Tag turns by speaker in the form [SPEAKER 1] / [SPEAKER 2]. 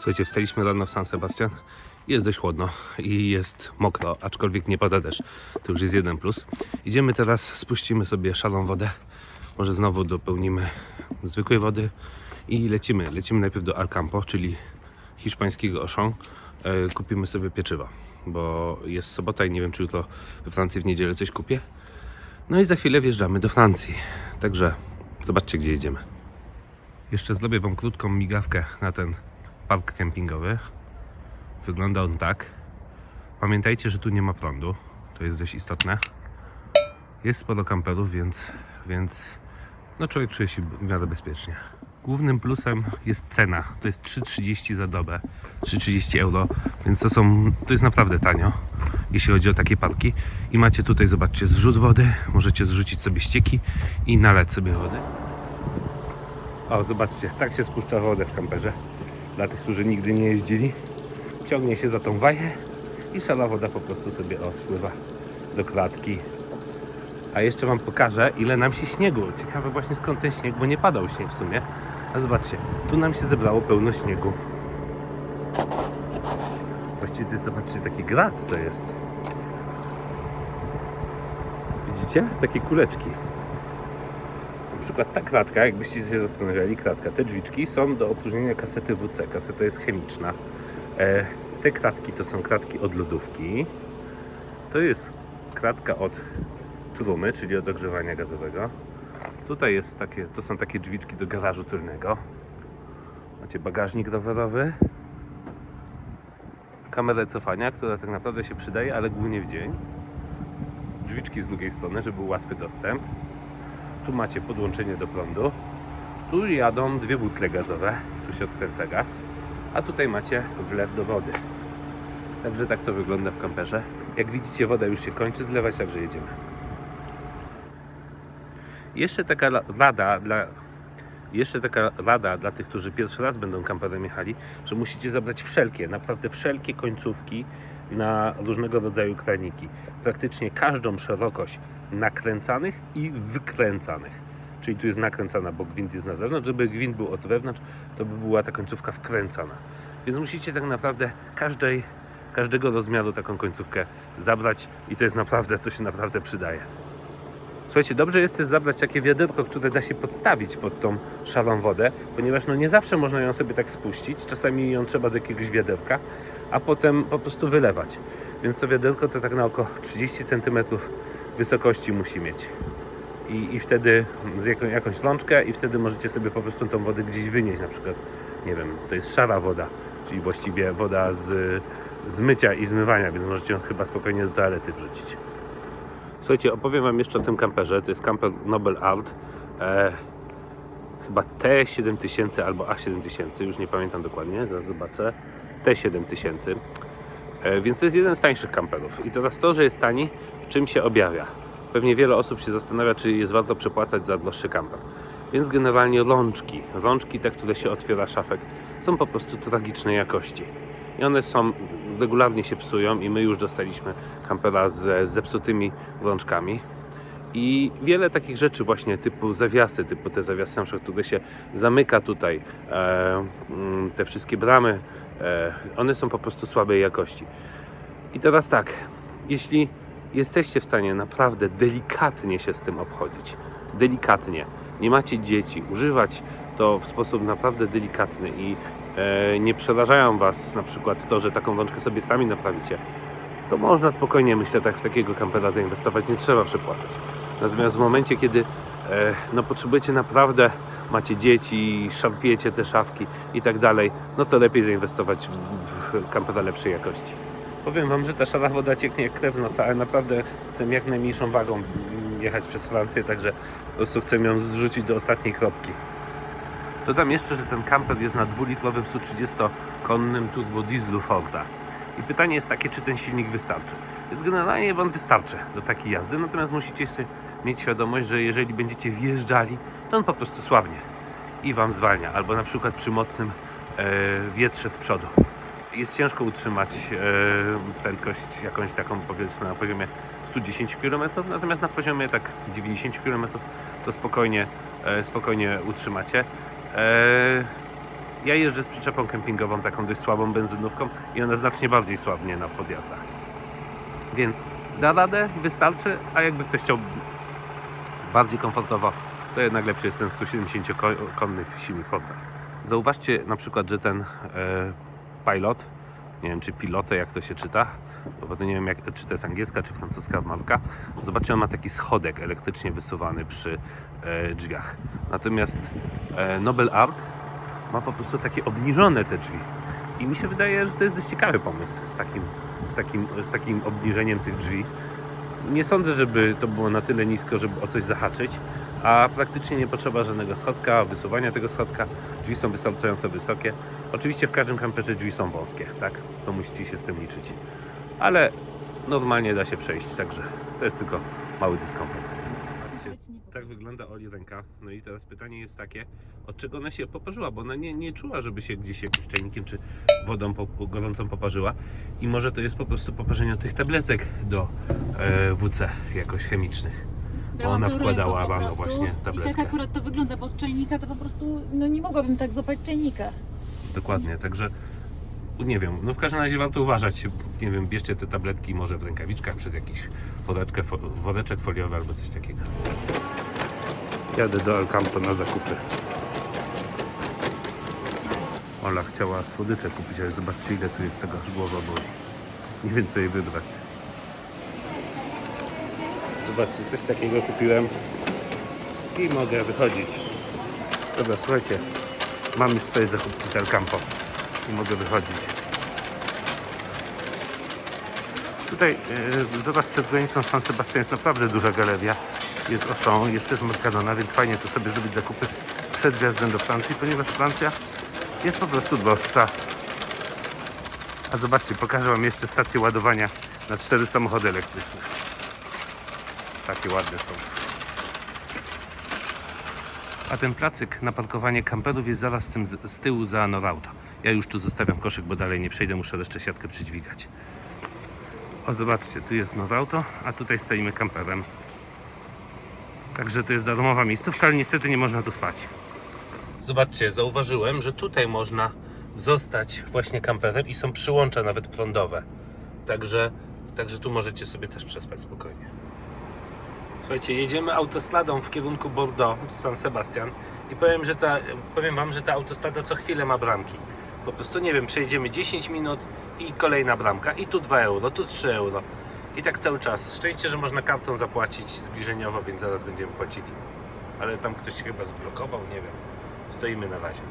[SPEAKER 1] Słuchajcie, wstaliśmy rano w San Sebastian. Jest dość chłodno i jest mokro, aczkolwiek nie pada deszcz. To już jest jeden plus. Idziemy teraz, spuścimy sobie szalą wodę. Może znowu dopełnimy zwykłej wody i lecimy. Lecimy najpierw do Alcampo, czyli hiszpańskiego Auchan. E, Kupimy sobie pieczywa, bo jest sobota i nie wiem, czy jutro we Francji w niedzielę coś kupię. No i za chwilę wjeżdżamy do Francji. Także zobaczcie, gdzie jedziemy. Jeszcze zrobię Wam krótką migawkę na ten park kempingowy. Wygląda on tak. Pamiętajcie, że tu nie ma prądu. To jest dość istotne. Jest sporo kamperów, więc, więc no człowiek czuje się w miarę bezpiecznie. Głównym plusem jest cena. To jest 3,30 za dobę. 3,30 euro, więc to są, to jest naprawdę tanio, jeśli chodzi o takie parki. I macie tutaj, zobaczcie, zrzut wody. Możecie zrzucić sobie ścieki i nalać sobie wody. O, zobaczcie, tak się spuszcza wodę w kamperze. Dla tych, którzy nigdy nie jeździli. Ciągnie się za tą wajchę i szala woda po prostu sobie o, spływa do klatki. A jeszcze Wam pokażę, ile nam się śniegu. Ciekawe właśnie skąd ten śnieg, bo nie padał śnieg w sumie. A zobaczcie, tu nam się zebrało pełno śniegu. Właściwie to jest, zobaczcie, taki grat to jest. Widzicie? Takie kuleczki. Przykład ta kratka, jakbyście się zastanawiali, kratka, te drzwiczki są do opróżnienia kasety WC. Kaseta jest chemiczna. E, te kratki to są kratki od lodówki. To jest kratka od trumy, czyli od ogrzewania gazowego. Tutaj jest takie, to są takie drzwiczki do garażu tylnego. Macie bagażnik rowerowy. Kamerę cofania, która tak naprawdę się przydaje, ale głównie w dzień. Drzwiczki z drugiej strony, żeby był łatwy dostęp. Tu macie podłączenie do prądu. Tu jadą dwie butle gazowe. Tu się odkręca gaz. A tutaj macie wlew do wody. Także tak to wygląda w kamperze. Jak widzicie, woda już się kończy zlewać, także jedziemy. Jeszcze taka rada dla jeszcze taka rada dla tych, którzy pierwszy raz będą kamperem jechali, że musicie zabrać wszelkie, naprawdę wszelkie końcówki na różnego rodzaju kraniki. Praktycznie każdą szerokość nakręcanych i wykręcanych. Czyli tu jest nakręcana, bo gwint jest na zewnątrz. Żeby gwint był od wewnątrz, to by była ta końcówka wkręcana. Więc musicie tak naprawdę każdej, każdego rozmiaru taką końcówkę zabrać i to jest naprawdę, to się naprawdę przydaje. Słuchajcie, dobrze jest też zabrać takie wiaderko, które da się podstawić pod tą szarą wodę, ponieważ no nie zawsze można ją sobie tak spuścić, czasami ją trzeba do jakiegoś wiaderka, a potem po prostu wylewać. Więc to wiaderko to tak na około 30 cm wysokości musi mieć. I, i wtedy z jaką, jakąś lączkę i wtedy możecie sobie po prostu tą wodę gdzieś wynieść, na przykład, nie wiem, to jest szara woda, czyli właściwie woda z, z mycia i zmywania, więc możecie ją chyba spokojnie do toalety wrzucić. Słuchajcie, opowiem Wam jeszcze o tym kamperze. To jest kamper Nobel Art. E, chyba T7000 albo A7000, już nie pamiętam dokładnie, zaraz zobaczę. T7000. E, więc to jest jeden z tańszych kamperów. I teraz to, że jest tani, w czym się objawia? Pewnie wiele osób się zastanawia, czy jest warto przepłacać za droższy kamper. Więc generalnie rączki, rączki te, które się otwiera szafek, są po prostu tragicznej jakości. I one są, regularnie się psują i my już dostaliśmy kampera z, zepsutymi rączkami. I wiele takich rzeczy właśnie typu zawiasy, typu te zawiasy na które się zamyka tutaj, e, mm, te wszystkie bramy, one są po prostu słabej jakości. I teraz tak, jeśli jesteście w stanie naprawdę delikatnie się z tym obchodzić, delikatnie, nie macie dzieci, używać to w sposób naprawdę delikatny i e, nie przerażają Was na przykład to, że taką rączkę sobie sami naprawicie, to można spokojnie, myślę, tak w takiego kampera zainwestować, nie trzeba przepłacać. Natomiast w momencie, kiedy e, no, potrzebujecie naprawdę, macie dzieci, szarpiecie te szafki i tak dalej, no to lepiej zainwestować w, kampera lepszej jakości. Powiem Wam, że ta szara woda cieknie jak krew z nosa, ale naprawdę chcę jak najmniejszą wagą jechać przez Francję, także po prostu chcę ją zrzucić do ostatniej kropki. Dodam jeszcze, że ten kamper jest na 2-litrowym 130-konnym turbo dieslu Forda. I pytanie jest takie, czy ten silnik wystarczy. Więc generalnie on wystarczy do takiej jazdy, natomiast musicie sobie mieć świadomość, że jeżeli będziecie wjeżdżali, to on po prostu słabnie i Wam zwalnia. Albo na przykład przy mocnym e, wietrze z przodu. Jest ciężko utrzymać e, prędkość jakąś taką powiedzmy na poziomie 110 km, natomiast na poziomie tak 90 km to spokojnie, e, spokojnie utrzymacie. E, Ja jeżdżę z przyczepą kempingową, taką dość słabą benzynówką i ona znacznie bardziej słabnie na podjazdach. Więc da radę, wystarczy, a jakby ktoś chciał bardziej komfortowo, to jednak lepszy jest ten 170-konny silnik Forda. Zauważcie na przykład, że ten e, pilot, nie wiem czy pilotę jak to się czyta, bo nie wiem jak, czy to jest angielska czy francuska marka, zobaczcie on ma taki schodek elektrycznie wysuwany przy e, drzwiach. Natomiast e, Nobel Arc ma po prostu takie obniżone te drzwi. I mi się wydaje, że to jest dość ciekawy pomysł z takim, z takim, z takim obniżeniem tych drzwi. Nie sądzę, żeby to było na tyle nisko, żeby o coś zahaczyć, a praktycznie nie potrzeba żadnego schodka, wysuwania tego schodka. Drzwi są wystarczająco wysokie. Oczywiście w każdym kamperze drzwi są wąskie, tak? To musicie się z tym liczyć. Ale normalnie da się przejść, także to jest tylko mały dyskomfort. Tak wygląda Oli ręka. No i teraz pytanie jest takie, od czego ona się poparzyła, bo ona nie, nie czuła, żeby się gdzieś jakimś czajnikiem czy wodą po, gorącą poparzyła. I może to jest po prostu poparzenie tych tabletek do e, WC jakoś chemicznych.
[SPEAKER 2] Brałam
[SPEAKER 1] ona
[SPEAKER 2] to ręką
[SPEAKER 1] wkładała
[SPEAKER 2] po
[SPEAKER 1] wano
[SPEAKER 2] prostu
[SPEAKER 1] właśnie
[SPEAKER 2] I
[SPEAKER 1] tabletkę.
[SPEAKER 2] tak akurat to wygląda, bo od czajnika to po prostu, no nie mogłabym tak złapać czajnika.
[SPEAKER 1] Dokładnie, także nie wiem, no w każdym razie warto uważać. Nie wiem, bierzcie te tabletki może w rękawiczkach przez jakiś woreczkę, fo- woreczek foliowy albo coś takiego. Jadę do Alcampo na zakupy. Ola chciała słodycze kupić, ale zobaczcie ile tu jest tego, aż głowa. Nie wiem co jej wybrać. Zobaczcie, coś takiego kupiłem i mogę wychodzić. Dobra, słuchajcie, mam już swoje zakupki z Alcampo i mogę wychodzić. Tutaj yy, zaraz przed granicą San Sebastian jest naprawdę duża galeria. Jest Auchan, jest też Mercadona, więc fajnie tu sobie zrobić zakupy przed wjazdem do Francji, ponieważ Francja jest po prostu droższa. A zobaczcie, pokażę Wam jeszcze stację ładowania na cztery samochody elektryczne. Takie ładne są. A ten placyk na parkowanie kamperów jest zaraz z, tym z, tyłu za Norauto. Ja już tu zostawiam koszyk, bo dalej nie przejdę, muszę jeszcze siatkę przydźwigać. O, zobaczcie, tu jest Norauto, a tutaj stoimy kamperem. Także to jest darmowa miejscówka, ale niestety nie można tu spać. Zobaczcie, zauważyłem, że tutaj można zostać właśnie kamperem i są przyłącza nawet prądowe. Także, także tu możecie sobie też przespać spokojnie. Słuchajcie, jedziemy autostradą w kierunku Bordeaux San Sebastian i powiem, że ta, powiem Wam, że ta autostrada co chwilę ma bramki. Po prostu nie wiem, przejedziemy 10 minut i kolejna bramka i tu 2 euro, tu 3 euro. I tak cały czas. Szczęście, że można kartą zapłacić zbliżeniowo, więc zaraz będziemy płacili. Ale tam ktoś się chyba zblokował, nie wiem. Stoimy na razie.